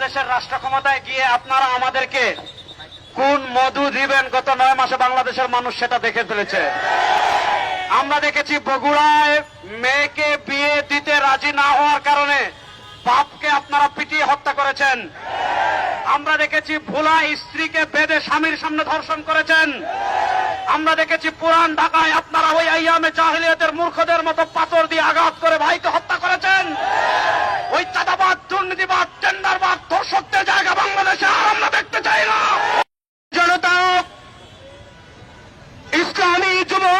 বাংলাদেশের রাষ্ট্র ক্ষমতায় গিয়ে আপনারা আমাদেরকে কোন মধু দিবেন গত নয় মাসে বাংলাদেশের মানুষ সেটা দেখে ফেলেছে। আমরা দেখেছি বগুড়ায় মেয়েকে বিয়ে দিতে রাজি না হওয়ার কারণে বাপকে আপনারা পিটিয়ে হত্যা করেছেন। আমরা দেখেছি ভোলা স্ত্রীকে বেদে স্বামীর সামনে ধর্ষণ করেছেন। আমরা দেখেছি পুরান ঢাকায় আপনারা ওই আইয়ামে জাহিলিয়াতের মূর্খদের মতো পাথর দিয়ে আঘাত করে ভাইকে যুব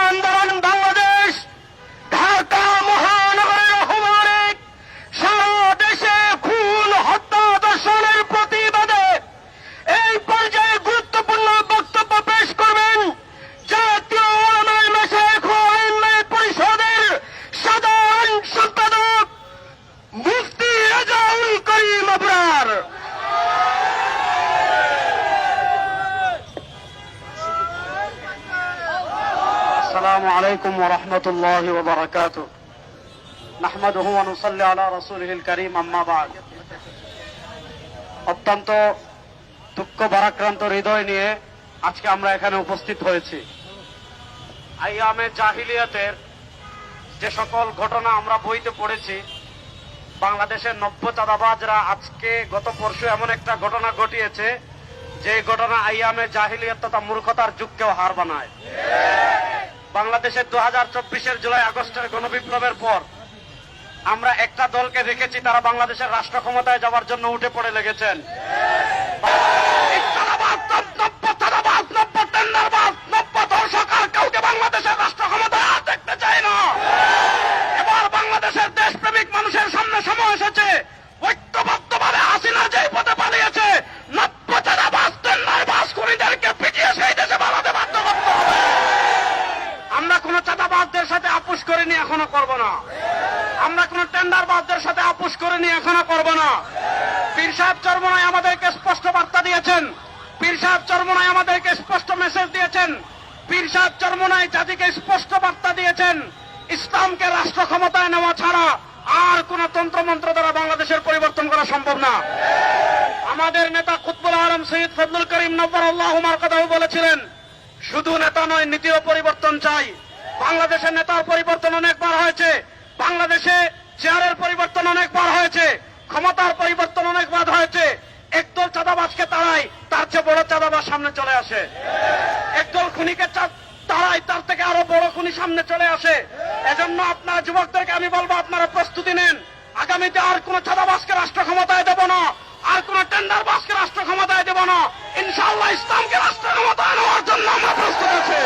السلام عليكم ورحمة الله وبركاته نحمده ونصلي على رسوله الكريم أما بعد অত্যন্ত দুঃখ ভারাক্রান্ত হৃদয় নিয়ে আজকে আমরা এখানে উপস্থিত হয়েছি আইয়ামে জাহিলিয়াতের যে সকল ঘটনা আমরা বইতে পড়েছি বাংলাদেশের নব্য চাঁদাবাজরা আজকে গত পরশু এমন একটা ঘটনা ঘটিয়েছে যে ঘটনা আইয়ামে জাহিলিয়াত তথা মূর্খতার যুগকেও হার বানায় বাংলাদেশের দু হাজার চব্বিশের জুলাই আগস্টের গণবিপ্লবের পর আমরা একটা দলকে দেখেছি, তারা বাংলাদেশের রাষ্ট্র ক্ষমতায় যাওয়ার জন্য উঠে পড়ে লেগেছেন। বাংলাদেশের দেশপ্রেমিক মানুষের সামনে সময় এসেছে। করিনি, এখনও করব না। আমরা কোন টেন্ডারবাজদের সাথে আপুস করিনি, এখনও করব না। পীর সাহেব চরমনায় আমাদেরকে স্পষ্ট বার্তা দিয়েছেন। পীর সাহেব চরমনায় আমাদেরকে স্পষ্ট মেসেজ দিয়েছেন। পীর সাহেব চরমনায় জাতিকে স্পষ্ট বার্তা দিয়েছেন। ইসলামকে রাষ্ট্র ক্ষমতায় নেওয়া ছাড়া আর কোন তন্ত্রমন্ত্র দ্বারা বাংলাদেশের পরিবর্তন করা সম্ভব না। আমাদের নেতা কুতবুল আলম সৈয়দ ফজলুল করিম নব্বর আল্লাহ কথাও বলেছিলেন, শুধু নেতা নয়, নীতিও পরিবর্তন চাই। বাংলাদেশের নেতার পরিবর্তন অনেকবার হয়েছে। বাংলাদেশে চেয়ারের পরিবর্তন অনেকবার হয়েছে। ক্ষমতার পরিবর্তন অনেকবার হয়েছে। একদল চাঁদাবাজকে তাড়াই তার চেয়ে বড় চাঁদাবাজ সামনে চলে আসে। একদল খুনিকে তাড়াই তার থেকে আরও বড় খুনি সামনে চলে আসে। এজন্য আপনার যুবকদেরকে আমি বলব, আপনারা প্রস্তুতি নেন। আগামীতে আর কোন চাঁদাবাজকে রাষ্ট্র ক্ষমতায় দেব না। আর কোন টেন্ডার বাসকে রাষ্ট্র ক্ষমতায় দেব না। ইনশাআল্লাহ ইসলামকে রাষ্ট্র ক্ষমতায় নেওয়ার জন্য আমরা প্রস্তুত আছি।